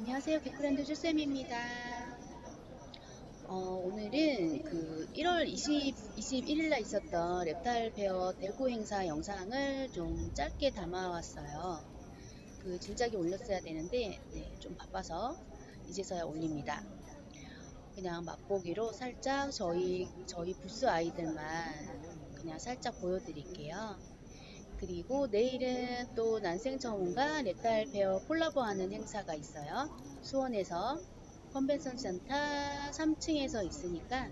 안녕하세요. 개크랜드 쭈쌤입니다. 어, 오늘은 그 1월 20, 21일날 있었던 랩탈 페어 대구 행사 영상을 좀 짧게 담아왔어요. 그 진작에 올렸어야 되는데 네, 좀 바빠서 이제서야 올립니다. 그냥 맛보기로 살짝 저희 저희 부스 아이들만 그냥 살짝 보여드릴게요. 그리고 내일은 또 난생처음과 랩달 페어 콜라보하는 행사가 있어요. 수원에서 컨벤션 센터 3층에서 있으니까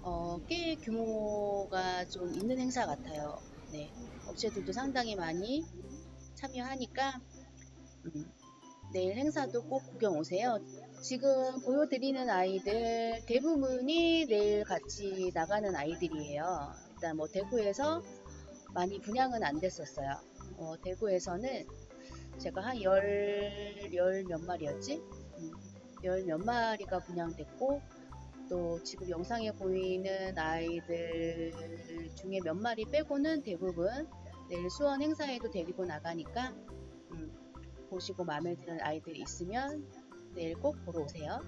어, 꽤 규모가 좀 있는 행사 같아요. 네, 업체들도 상당히 많이 참여하니까 음, 내일 행사도 꼭 구경 오세요. 지금 보여드리는 아이들 대부분이 내일 같이 나가는 아이들이에요. 일단 뭐 대구에서 많이 분양은 안 됐었어요. 어, 대구에서는 제가 한 열, 열 몇 마리였지? 음, 열몇 마리가 분양됐고, 또 지금 영상에 보이는 아이들 중에 몇 마리 빼고는 대부분 내일 수원 행사에도 데리고 나가니까, 음, 보시고 마음에 드는 아이들 있으면 내일 꼭 보러 오세요.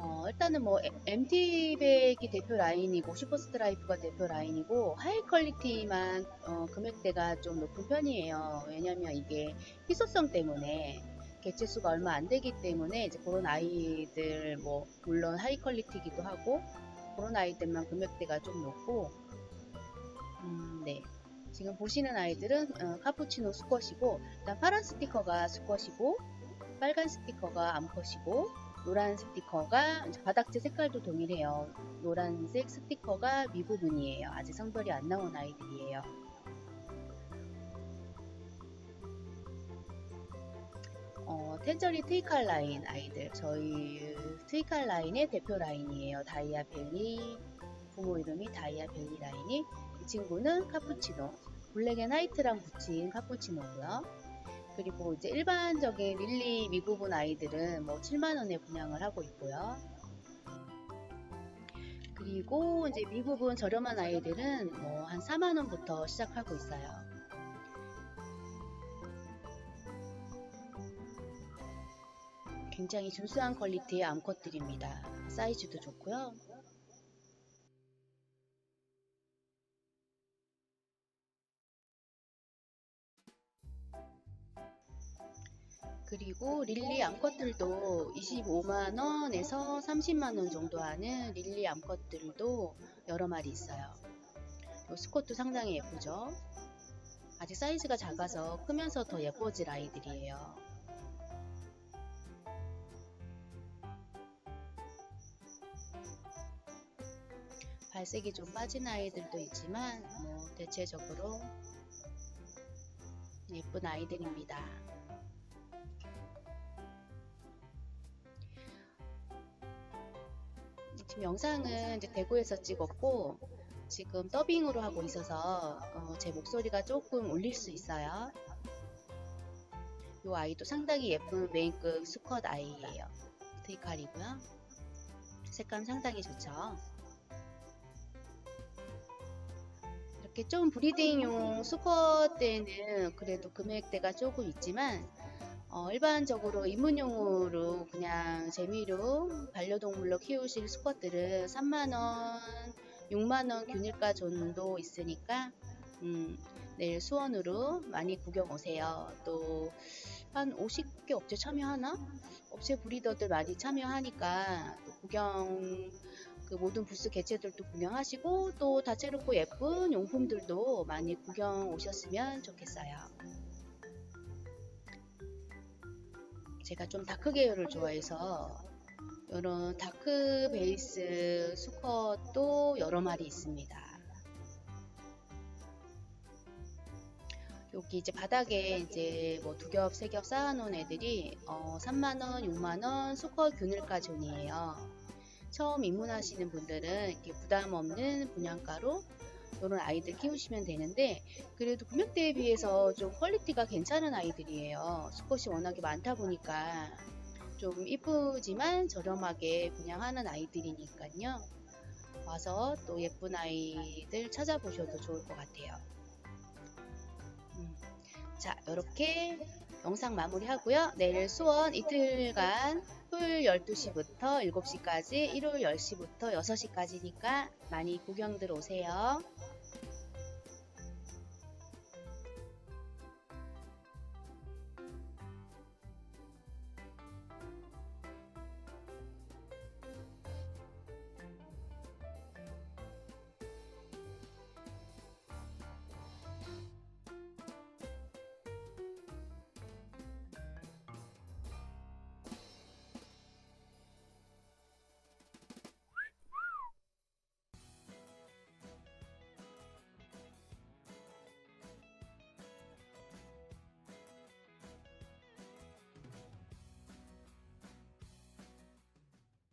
어, 일단은 뭐 MT백이 대표 라인이고 슈퍼스트라이프가 대표 라인이고 하이 퀄리티만 어, 금액대가 좀 높은 편이에요. 왜냐면 이게 희소성 때문에 개체 수가 얼마 안 되기 때문에 이제 그런 아이들 뭐 물론 하이 퀄리티기도 하고 그런 아이들만 금액대가 좀 높고 음, 네. 지금 보시는 아이들은 어, 카푸치노 수컷이고 일단 파란 스티커가 수컷이고 빨간 스티커가 암컷이고 노란 스티커가 바닥재 색깔도 동일해요. 노란색 스티커가 미부분이에요. 아직 성별이 안 나온 아이들이에요. 어, 텐저리 트위칼 라인 아이들 저희 트위칼 라인의 대표 라인이에요. 다이아 벨리 부모 이름이 다이아 벨리 라인이 이 친구는 카푸치노 블랙 앤 화이트랑 붙인 카푸치노고요. 그리고 이제 일반적인 릴리 미부분 아이들은 뭐 7만원에 분양을 하고 있고요. 그리고 이제 미부분 저렴한 아이들은 뭐 한 4만원부터 시작하고 있어요. 굉장히 준수한 퀄리티의 암컷들입니다. 사이즈도 좋고요. 그리고 릴리 암컷들도 25만원에서 30만원 정도 하는 릴리 암컷들도 여러 마리 있어요. 요 스콧도 상당히 예쁘죠? 아직 사이즈가 작아서 크면서 더 예뻐질 아이들이에요. 발색이 좀 빠진 아이들도 있지만 뭐 대체적으로 예쁜 아이들입니다. 지금 영상은 이제 대구에서 찍었고 지금 더빙으로 하고 있어서 어, 제 목소리가 조금 울릴 수 있어요. 이 아이도 상당히 예쁜 메인급 수컷 아이예요. 트이칼이고요. 색감 상당히 좋죠. 이렇게 좀 브리딩용 수컷 때는 그래도 금액대가 조금 있지만 어, 일반적으로 입문용으로 그냥 재미로 반려동물로 키우실 수컷들은 3만원, 6만원 균일가 정도 있으니까 음, 내일 수원으로 많이 구경 오세요. 또 한 50개 업체 참여하나? 업체 브리더들 많이 참여하니까 또 구경 그 모든 부스 개체들도 구경하시고 또 다채롭고 예쁜 용품들도 많이 구경 오셨으면 좋겠어요. 제가 좀 다크 계열을 좋아해서 이런 다크 베이스 수컷도 여러 마리 있습니다. 여기 이제 바닥에 이제 뭐 두 겹, 세 겹 쌓아놓은 애들이 어 3만원, 6만원 수컷 균일가 존이에요. 처음 입문하시는 분들은 이렇게 부담 없는 분양가로 이런 아이들 키우시면 되는데 그래도 금액대에 비해서 좀 퀄리티가 괜찮은 아이들이에요. 수컷이 워낙에 많다 보니까 좀 이쁘지만 저렴하게 분양하는 아이들이니까요. 와서 또 예쁜 아이들 찾아보셔도 좋을 것 같아요. 음, 자, 이렇게 영상 마무리하고요. 내일 수원 이틀간 토요일 12시부터 7시까지, 일요일 10시부터 6시까지니까 많이 구경 들 오세요.